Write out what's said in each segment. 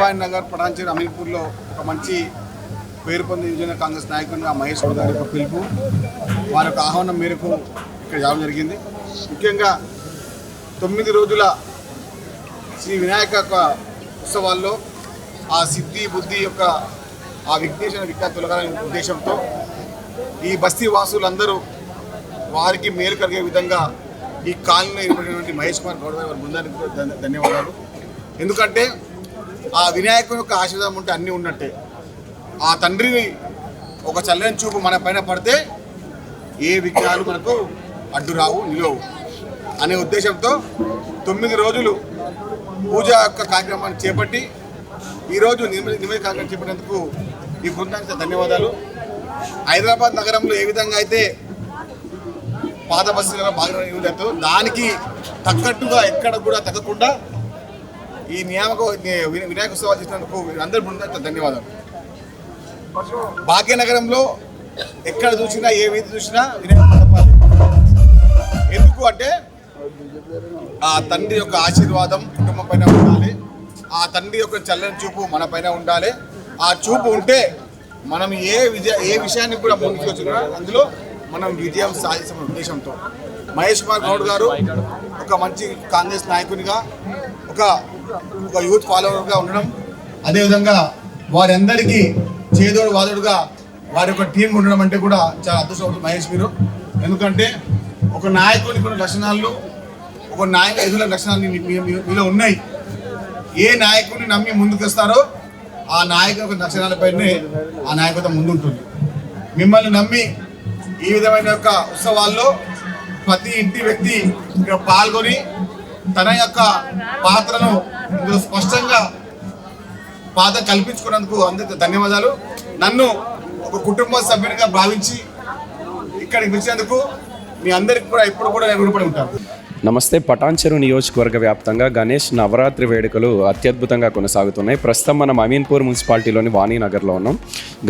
శ్రీవాణి నగర్ పటాన్చేరు అమీర్పూర్లో ఒక మంచి పేరు పొందిన యువజన కాంగ్రెస్ నాయకునిగా మహేష్ గౌడ్ గారి యొక్క పిలుపు. వారి యొక్క ఆహ్వానం మేరకు ఇక్కడ రావడం జరిగింది. ముఖ్యంగా తొమ్మిది రోజుల శ్రీ వినాయక యొక్క ఉత్సవాల్లో ఆ సిద్ధి బుద్ధి యొక్క ఆ విఘ్నేశ్వర విఖ్యా తొలగాలనే ఉద్దేశంతో ఈ బస్తీ వాసులందరూ వారికి మేలు కలిగే విధంగా ఈ కాలనీలో ఏర్పడినటువంటి మహేష్ కుమార్ గౌడ్ గారి బృందానికి కూడా ధన్యవాదాలు. ఎందుకంటే ఆ వినాయకుని యొక్క ఆశీర్వాదం ఉంటే అన్నీ ఉన్నట్టే. ఆ తండ్రిని ఒక చల్లని చూపు మన పైన పడితే ఏ విఘ్నాలు మనకు అడ్డు రావు నిలవు అనే ఉద్దేశంతో తొమ్మిది రోజులు పూజ యొక్క కార్యక్రమాన్ని చేపట్టి ఈరోజు నిమిద నిమిద కార్యక్రమం చేపట్టినందుకు ఈ బృందానికి ధన్యవాదాలు. హైదరాబాద్ నగరంలో ఏ విధంగా అయితే పాత బస్సులలో బాగా దానికి తగ్గట్టుగా ఎక్కడ కూడా తగ్గకుండా ఈ నియామక వి- వినాయక ఉత్సవాలు చేసినందుకు అందరి బృందానికి ధన్యవాదాలు. భాగ్యనగరంలో ఎక్కడ చూసినా ఏ వీధి చూసినా వినాయక ఎందుకు అంటే ఆ తండ్రి యొక్క ఆశీర్వాదం కుటుంబం పైన ఉండాలి. ఆ తండ్రి యొక్క చల్లని చూపు మన పైన ఉండాలి. ఆ చూపు ఉంటే మనం ఏ విజయ ఏ విషయాన్ని కూడా ముందుకు అందులో మనం విజయం సాధించిన ఉద్దేశంతో. మహేష్ కుమార్ గౌడ్ గారు ఒక మంచి కాంగ్రెస్ నాయకునిగా ఒక ఒక యూత్ ఫాలోవర్గా ఉండడం అదేవిధంగా వారందరికీ చేదోడు వాదోడుగా వారి యొక్క టీం ఉండడం అంటే కూడా చాలా అదృష్టం మహేష్ మీరు. ఎందుకంటే ఒక నాయకుని కొన్ని లక్షణాలు ఒక నాయక ఎదుల లక్షణాలు మీలో ఉన్నాయి. ఏ నాయకుడిని నమ్మి ముందుకు వస్తారో ఆ నాయకుని యొక్క లక్షణాలపైనే ఆ నాయకత్వం ముందుంటుంది. మిమ్మల్ని నమ్మి ఈ విధమైన యొక్క ఉత్సవాల్లో ప్రతి ఇంటి వ్యక్తి ఇక్కడ పాల్గొని తన యొక్క పాత్రను ఇందులో స్పష్టంగా పాత్ర కల్పించుకున్నందుకు అందరికీ ధన్యవాదాలు. నన్ను ఒక కుటుంబ సభ్యునిగా భావించి ఇక్కడికి వచ్చినందుకు మీ అందరికి కూడా ఇప్పుడు కూడా నేను రుణపడి ఉంటాను. నమస్తే పటాన్చెరు నియోజకవర్గ వ్యాప్తంగా గణేష్ నవరాత్రి వేడుకలు అత్యద్భుతంగా కొనసాగుతున్నాయి. ప్రస్తుతం మనం అమీన్పూర్ మున్సిపాలిటీలోని వాణీనగర్లో ఉన్నాం.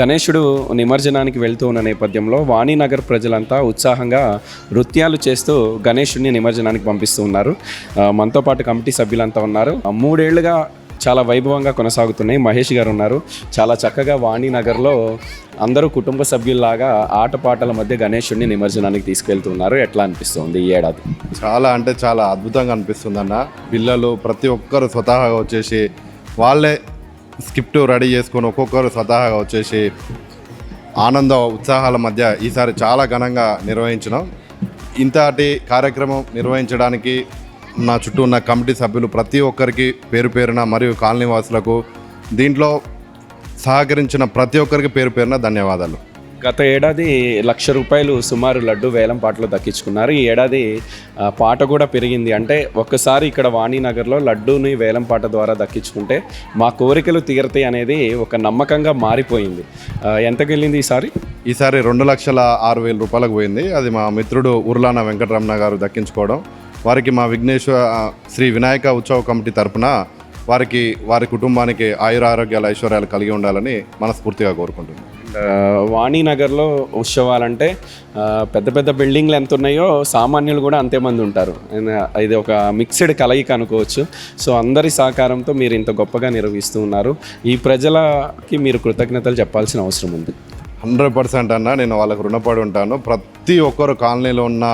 గణేషుడు నిమజ్జనానికి వెళ్తూ ఉన్న నేపథ్యంలో వాణీనగర్ ప్రజలంతా ఉత్సాహంగా నృత్యాలు చేస్తూ గణేషుడిని నిమజ్జనానికి పంపిస్తూ ఉన్నారు. మనతో పాటు కమిటీ సభ్యులంతా ఉన్నారు. ఆ, మూడేళ్ళుగా చాలా వైభవంగా కొనసాగుతున్నాయి. మహేష్ గారు ఉన్నారు. చాలా చక్కగా వాణినగర్లో అందరూ కుటుంబ సభ్యుల్లాగా ఆటపాటల మధ్య గణేశుడిని నిమజ్జనానికి తీసుకెళ్తున్నారు. ఎట్లా అనిపిస్తుంది ఈ ఏడాది? చాలా అంటే చాలా అద్భుతంగా అనిపిస్తుంది అన్న పిల్లలు ప్రతి ఒక్కరు స్వతహాగా వచ్చేసి వాళ్ళే స్క్రిప్ట్ రెడీ చేసుకొని ఒక్కొక్కరు స్వతహాగా వచ్చేసి ఆనంద ఉత్సాహాల మధ్య ఈసారి చాలా ఘనంగా నిర్వహించినాం. ఇంతటి కార్యక్రమం నిర్వహించడానికి నా చుట్టూ ఉన్న కమిటీ సభ్యులు ప్రతి ఒక్కరికి పేరు పేరున మరియు కాలనీ వాసులకు దీంట్లో సహకరించిన ప్రతి ఒక్కరికి పేరు పేరున ధన్యవాదాలు. గత ఏడాది లక్ష రూపాయలు సుమారు లడ్డు వేలం పాటలో దక్కించుకున్నారు. ఈ ఏడాది పాట కూడా పెరిగింది. అంటే ఒక్కసారి ఇక్కడ వాణినగర్లో లడ్డూని వేలం పాట ద్వారా దక్కించుకుంటే మా కోరికలు తీరతాయి అనేది ఒక నమ్మకంగా మారిపోయింది. ఎంతకు వెళ్ళింది ఈసారి ఈసారి రెండు లక్షల ఆరు వేల రూపాయలకు పోయింది. అది మా మిత్రుడు ఉర్లాన వెంకటరమణ గారు దక్కించుకోవడం. వారికి మా విఘ్నేశ్వర శ్రీ వినాయక ఉత్సవ కమిటీ తరపున వారికి వారి కుటుంబానికి ఆయుర ఆరోగ్యాల ఐశ్వర్యాలు కలిగి ఉండాలని మనస్ఫూర్తిగా కోరుకుంటున్నాను ఆ, వాణినగర్లో ఉత్సవాలంటే పెద్ద పెద్ద బిల్డింగ్లు ఎంత ఉన్నాయో సామాన్యులు కూడా అంతే మంది ఉంటారు. ఇది ఒక మిక్స్డ్ కలయిక అనుకోవచ్చు. సో అందరి సహకారంతో మీరు ఇంత గొప్పగా నిర్వహిస్తూ ఉన్నారు. ఈ ప్రజలకి మీరు కృతజ్ఞతలు చెప్పాల్సిన అవసరం ఉంది. హండ్రెడ్ పర్సెంట్ అన్న నేను వాళ్ళకు రుణపడి ఉంటాను. ప్రతి ఒక్కరు కాలనీలో ఉన్న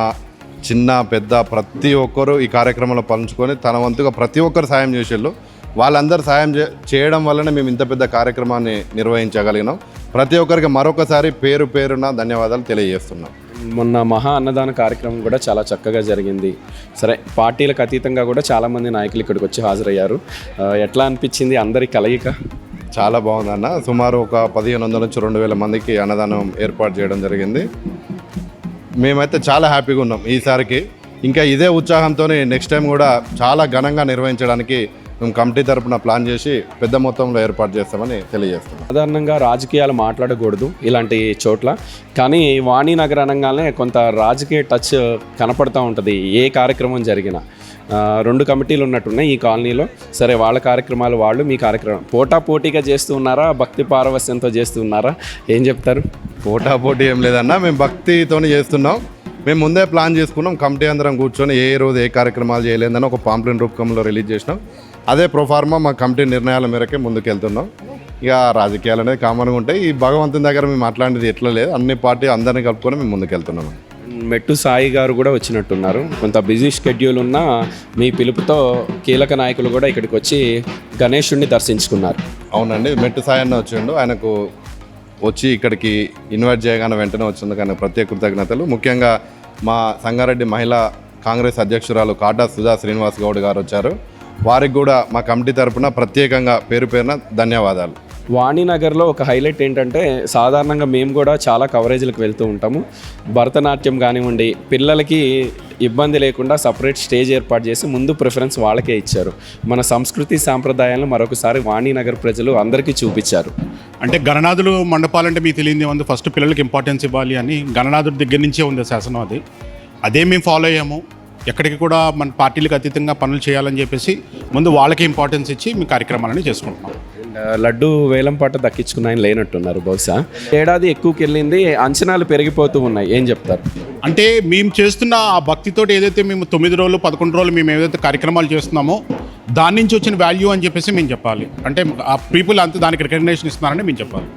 చిన్న పెద్ద ప్రతి ఒక్కరు ఈ కార్యక్రమంలో పంచుకొని తన వంతుగా ప్రతి ఒక్కరు సాయం చేసేళ్ళు. వాళ్ళందరూ సాయం చే చేయడం వల్లనే మేము ఇంత పెద్ద కార్యక్రమాన్ని నిర్వహించగలిగినాం. ప్రతి ఒక్కరికి మరొకసారి పేరు పేరున ధన్యవాదాలు తెలియజేస్తున్నాం. మొన్న మహా అన్నదాన కార్యక్రమం కూడా చాలా చక్కగా జరిగింది. సరే పార్టీలకు అతీతంగా కూడా చాలామంది నాయకులు ఇక్కడికి వచ్చి హాజరయ్యారు. ఎట్లా అనిపించింది అందరి కలయిక? చాలా బాగుందన్న. సుమారు ఒక పదిహేను వందల నుంచి రెండు వేల మందికి అన్నదానం ఏర్పాటు చేయడం జరిగింది. మేమైతే చాలా హ్యాపీగా ఉన్నాం ఈసారికి. ఇంకా ఇదే ఉత్సాహంతోనే నెక్స్ట్ టైం కూడా చాలా ఘనంగా నిర్వహించడానికి మేము కమిటీ తరపున ప్లాన్ చేసి పెద్ద మొత్తంలో ఏర్పాటు చేస్తామని తెలియజేస్తున్నాం. సాధారణంగా రాజకీయాలు మాట్లాడకూడదు ఇలాంటి చోట్ల. కానీ వాణినగర్ అనగానే కొంత రాజకీయ టచ్ కనపడుతూ ఉంటుంది. ఏ కార్యక్రమం జరిగినా. రెండు కమిటీలు ఉన్నట్టున్నాయి ఈ కాలనీలో. సరే వాళ్ళ కార్యక్రమాలు వాళ్ళు మీ కార్యక్రమం. పోటా పోటీగా చేస్తూ ఉన్నారా? భక్తి పారవస్యంతో చేస్తూ ఉన్నారా? ఏం చెప్తారు? పోటా పోటీ ఏం లేదన్నా మేము భక్తితోనే చేస్తున్నాం. మేము ముందే ప్లాన్ చేసుకున్నాం కమిటీ అందరం కూర్చొని ఏ రోజు ఏ కార్యక్రమాలు చేయలేదని ఒక పాంప్లెన్ రూపకంలో రిలీజ్ చేసినాం. అదే ప్రొఫార్మా మా కమిటీ నిర్ణయాల మేరకే ముందుకు వెళ్తున్నాం ఇక రాజకీయాలు అనేది కామన్గా ఉంటాయి. ఈ భగవంతుని దగ్గర మేము మాట్లాడేది ఎట్లా లేదు. అన్ని పార్టీ అందరినీ కలుపుకొని మేము ముందుకు వెళ్తున్నాం మెట్టు సాయి గారు కూడా వచ్చినట్టున్నారు. కొంత బిజీ షెడ్యూల్ ఉన్న మీ పిలుపుతో కీలక నాయకులు కూడా ఇక్కడికి వచ్చి గణేశుడిని దర్శించుకున్నారు. అవునండి మెట్టు సాయన్న వచ్చిండు. ఆయనకు వచ్చి ఇక్కడికి ఇన్వైట్ చేయగానే వెంటనే వచ్చింది కానీ ప్రత్యేక కృతజ్ఞతలు. ముఖ్యంగా మా సంగారెడ్డి మహిళా కాంగ్రెస్ అధ్యక్షురాలు కాటా సుధా శ్రీనివాస్ గౌడ్ గారు వచ్చారు. వారికి కూడా మా కమిటీ తరపున ప్రత్యేకంగా పేరు పేరున ధన్యవాదాలు. వాణినగర్లో ఒక హైలైట్ ఏంటంటే సాధారణంగా మేము కూడా చాలా కవరేజ్లకు వెళ్తూ ఉంటాము. భరతనాట్యం కానివ్వండి పిల్లలకి ఇబ్బంది లేకుండా సపరేట్ స్టేజ్ ఏర్పాటు చేసి ముందు ప్రిఫరెన్స్ వాళ్ళకే ఇచ్చారు. మన సంస్కృతి సాంప్రదాయాలను మరొకసారి వాణినగర్ ప్రజలు అందరికీ చూపించారు. అంటే గణనాథులు మండపాలంటే మీకు తెలియదు ఉంది. ఫస్ట్ పిల్లలకి ఇంపార్టెన్స్ ఇవ్వాలి అని గణనాథుడి దగ్గర నుంచే ఉంది శాసనం అది. అదే మేము ఫాలో అయ్యాము. ఎక్కడికి కూడా మన పార్టీలకు అతీతంగా పనులు చేయాలని చెప్పేసి ముందు వాళ్ళకి ఇంపార్టెన్స్ ఇచ్చి మీ కార్యక్రమాలని చేసుకుంటున్నాం. లడ్డు వేలం పాట దక్కించుకున్న ఆయన లేనట్టున్నారు బహుశా. ఏడాది ఎక్కువకి వెళ్ళింది అంచనాలు పెరిగిపోతూ ఉన్నాయి. ఏం చెప్తారు? అంటే మేము చేస్తున్న ఆ భక్తితోటి ఏదైతే మేము తొమ్మిది రోజులు పదకొండు రోజులు మేము ఏదైతే కార్యక్రమాలు చేస్తున్నామో దాని నుంచి వచ్చిన వాల్యూ అని చెప్పేసి మేము చెప్పాలి. అంటే ఆ పీపుల్ అంతా దానికి రికగ్నేషన్ ఇస్తున్నారని మేము చెప్పాలి.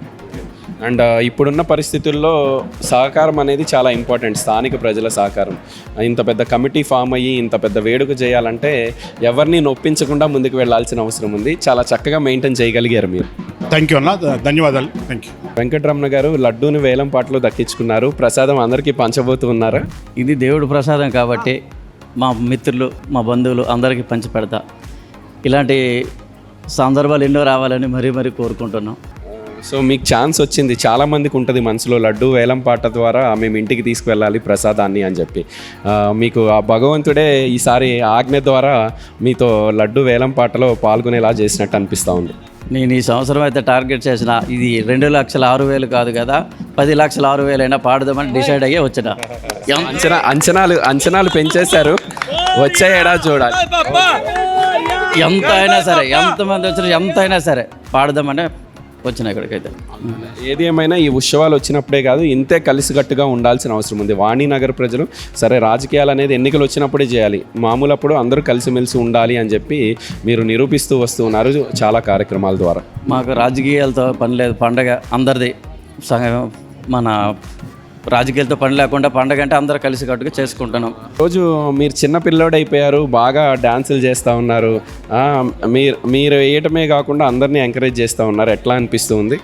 అండ్ ఇప్పుడున్న పరిస్థితుల్లో సహకారం అనేది చాలా ఇంపార్టెంట్ స్థానిక ప్రజల సహకారం. ఇంత పెద్ద కమిటీ ఫామ్ అయ్యి ఇంత పెద్ద వేడుక చేయాలంటే ఎవరిని నొప్పించకుండా ముందుకు వెళ్ళాల్సిన అవసరం ఉంది. చాలా చక్కగా మెయింటైన్ చేయగలిగారు మీరు. థ్యాంక్ యూ అన్న ధన్యవాదాలు. Thank you. వెంకటరమణ గారు లడ్డూని వేలం పాటలో దక్కించుకున్నారు. ప్రసాదం అందరికీ పంచబోతూ ఉన్నారా? ఇది దేవుడు ప్రసాదం కాబట్టి మా మిత్రులు మా బంధువులు అందరికీ పంచి పెడతా. ఇలాంటి సందర్భాలు ఎన్నో రావాలని మరీ మరీ కోరుకుంటున్నాం. సో మీకు ఛాన్స్ వచ్చింది. చాలా మందికి ఉంటుంది మనసులో లడ్డు వేలం పాట ద్వారా మేము ఇంటికి తీసుకువెళ్ళాలి ప్రసాదాన్ని అని చెప్పి. మీకు ఆ భగవంతుడే ఈసారి ఆజ్ఞ ద్వారా మీతో లడ్డు వేలం పాటలో పాల్గొనేలా చేసినట్టు అనిపిస్తూ ఉంది. నేను ఈ సంవత్సరం అయితే టార్గెట్ చేసిన ఇది రెండు లక్షల ఆరు వేలు కాదు కదా పది లక్షల ఆరు వేలు అయినా పాడదామని డిసైడ్ అయ్యే వచ్చిన. అంచనా అంచనాలు అంచనాలు పెంచేశారు. వచ్చే ఏడాది చూడాలి. ఎంత అయినా సరే ఎంతమంది వచ్చినా ఎంత అయినా సరే పాడదామని వచ్చిన ఇక్కడికైతే. ఏది ఏమైనా ఈ ఉత్సవాలు వచ్చినప్పుడే కాదు ఇంతే కలిసికట్టుగా ఉండాల్సిన అవసరం ఉంది. వాణినగర్ ప్రజలు సరే రాజకీయాలు అనేది ఎన్నికలు వచ్చినప్పుడే చేయాలి. మామూలప్పుడు అందరూ కలిసిమెలిసి ఉండాలి అని చెప్పి మీరు నిరూపిస్తూ వస్తూ ఉన్నారు చాలా కార్యక్రమాల ద్వారా. మాకు రాజకీయాలతో పని లేదు. పండగ అందరిది మన రాజకీయాలతో పని లేకుండా పండగ అంటే అందరూ కలిసికట్టుగా చేసుకుంటున్నాం. రోజు మీరు చిన్న పిల్లోడు అయిపోయారు బాగా డాన్సులు చేస్తూ ఉన్నారు. ఆ, మీరు మీరు వేయటమే కాకుండా అందరినీ ఎంకరేజ్ చేస్తూ ఉన్నారు. ఎట్లా అనిపిస్తుంది?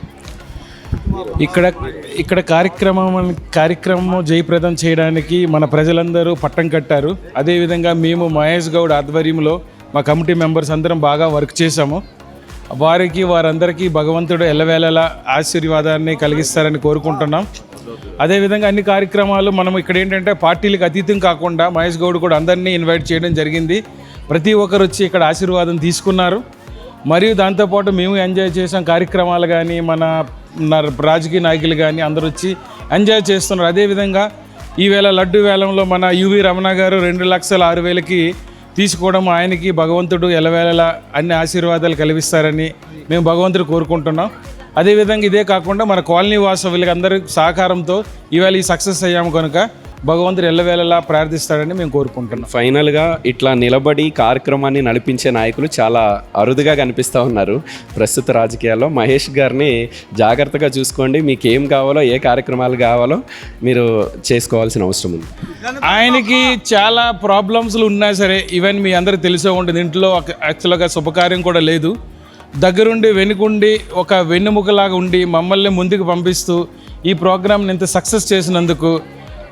ఇక్కడ ఇక్కడ కార్యక్రమం కార్యక్రమం జయప్రదం చేయడానికి మన ప్రజలందరూ పట్టం కట్టారు. అదేవిధంగా మేము మహేష్ గౌడ్ ఆధ్వర్యంలో మా కమిటీ మెంబర్స్ అందరం బాగా వర్క్ చేశాము. వారికి వారందరికీ భగవంతుడు ఎల్లవేళలా ఆశీర్వాదాన్ని కలిగిస్తారని కోరుకుంటున్నాం. అదేవిధంగా అన్ని కార్యక్రమాలు మనం ఇక్కడ ఏంటంటే పార్టీలకు అతీతం కాకుండా మహేష్ గౌడ్ కూడా అందరినీ ఇన్వైట్ చేయడం జరిగింది. ప్రతి ఒక్కరు వచ్చి ఇక్కడ ఆశీర్వాదం తీసుకున్నారు. మరియు దాంతోపాటు మేము ఎంజాయ్ చేసాం కార్యక్రమాలు కానీ మన రాజకీయ నాయకులు కానీ అందరూ వచ్చి ఎంజాయ్ చేస్తున్నారు. అదేవిధంగా ఈవేళ లడ్డు వేలంలో మన యువి రమణ గారు రెండు లక్షల ఆరు వేలకి తీసుకోవడం ఆయనకి భగవంతుడు ఎలవేళలా అన్ని ఆశీర్వాదాలు కలిగిస్తారని మేము భగవంతుడు కోరుకుంటున్నాం. అదేవిధంగా ఇదే కాకుండా మన కాలనీ వాసవులకి అందరి సహకారంతో ఈవేళ ఈ సక్సెస్ అయ్యాము కనుక భగవంతుడు ఎల్లవేళలా ప్రార్థిస్తాడని మేము కోరుకుంటున్నాం. ఫైనల్గా ఇట్లా నిలబడి కార్యక్రమాన్ని నడిపించే నాయకులు చాలా అరుదుగా కనిపిస్తూ ఉన్నారు. ప్రస్తుత రాజకీయాల్లో మహేష్ గారిని జాగ్రత్తగా చూసుకోండి. మీకు ఏం కావాలో ఏ కార్యక్రమాలు కావాలో మీరు చేసుకోవాల్సిన అవసరం ఉంది. ఆయనకి చాలా ప్రాబ్లమ్స్లు ఉన్నా సరే ఈవెన్ మీ అందరికి తెలిసే ఉంటుంది. ఇంట్లో ఒక- యాక్చువల్గా శుభకార్యం కూడా లేదు. దగ్గరుండి వెనుకుండి ఒక వెన్నుముకలాగా ఉండి మమ్మల్ని ముందుకు పంపిస్తూ ఈ ప్రోగ్రామ్ని ఇంత సక్సెస్ చేసినందుకు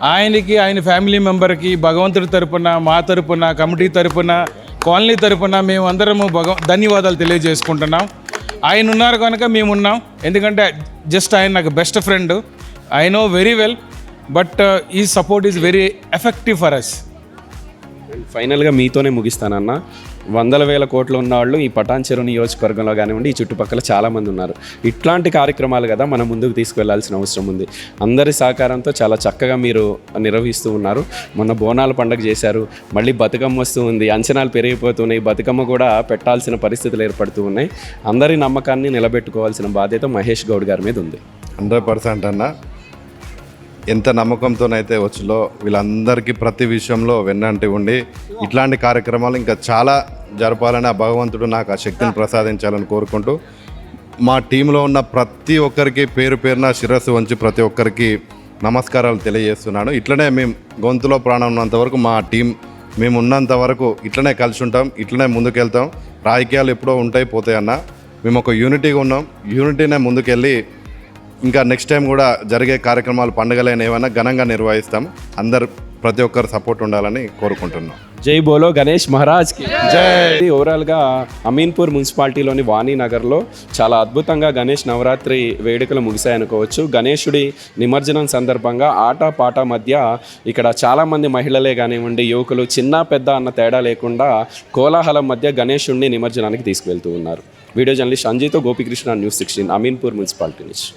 ఆయనకి ఆయన ఫ్యామిలీ మెంబర్కి భగవంతుడి తరపున మా తరపున కమిటీ తరపున కాలనీ తరపున మేము అందరము భగవ ధన్యవాదాలు తెలియజేసుకుంటున్నాం. ఆయన ఉన్నారు కనుక మేము ఉన్నాం. ఎందుకంటే జస్ట్ ఆయన నాకు best friend. I know very well but ఈ support is very effective for us ఫైనల్గా మీతోనే ముగిస్తానన్న. వందల వేల కోట్లు ఉన్న వాళ్ళు ఈ పటాన్ చెరువు నియోజకవర్గంలో కానివ్వండి ఈ చుట్టుపక్కల చాలామంది ఉన్నారు. ఇట్లాంటి కార్యక్రమాలు కదా మనం ముందుకు తీసుకువెళ్ళాల్సిన అవసరం ఉంది. అందరి సహకారంతో చాలా చక్కగా మీరు నిర్వహిస్తూ ఉన్నారు. మొన్న బోనాల పండుగ చేశారు మళ్ళీ బతుకమ్మ వస్తూ ఉంది అంచనాలు పెరిగిపోతున్నాయి బతుకమ్మ కూడా పెట్టాల్సిన పరిస్థితులు ఏర్పడుతూ ఉన్నాయి. అందరి నమ్మకాన్ని నిలబెట్టుకోవాల్సిన బాధ్యత మహేష్ గౌడ్ గారి మీద ఉంది. హండ్రెడ్ పర్సెంట్ అన్న. ఎంత నమ్మకంతోనైతే వచ్చులో వీళ్ళందరికీ ప్రతి విషయంలో వెన్నంటి ఉండి ఇట్లాంటి కార్యక్రమాలు ఇంకా చాలా జరపాలని ఆ భగవంతుడు నాకు ఆ శక్తిని ప్రసాదించాలని కోరుకుంటూ మా టీంలో ఉన్న ప్రతి ఒక్కరికి పేరు పేరున శిరస్సు వంచి ప్రతి ఒక్కరికి నమస్కారాలు తెలియజేస్తున్నాను. ఇట్లనే మేము గొంతులో ప్రాణం ఉన్నంత వరకు మా టీం మేము ఉన్నంత వరకు ఇట్లనే కలిసి ఉంటాం ఇట్లనే ముందుకెళ్తాం. రాజకీయాలు ఎప్పుడో ఉంటాయి పోతాయి అన్న. మేము ఒక యూనిటీగా ఉన్నాం. యూనిటీనే ముందుకెళ్ళి ఇంకా నెక్స్ట్ టైం కూడా జరిగే కార్యక్రమాలు పండుగలైన ఏమైనా ఘనంగా నిర్వహిస్తాం. అందరు ప్రతి ఒక్కరు సపోర్ట్ ఉండాలని కోరుకుంటున్నాం. జై బోలో గణేష్ మహారాజ్కి. జై! ఓవరాల్గా అమీన్పూర్ మున్సిపాలిటీలోని వాణినగర్లో చాలా అద్భుతంగా గణేష్ నవరాత్రి వేడుకలు ముగిశాయనుకోవచ్చు. గణేశుడి నిమజ్జనం సందర్భంగా ఆట పాట మధ్య ఇక్కడ చాలామంది మహిళలే కానివ్వండి యువకులు చిన్న పెద్ద అన్న తేడా లేకుండా కోలాహలం మధ్య గణేశుడిని నిమజ్జనానికి తీసుకువెళ్తూ ఉన్నారు. Video journalist అంజయ్తో Gopikrishna news sixteen Ameenpur municipality నుంచి.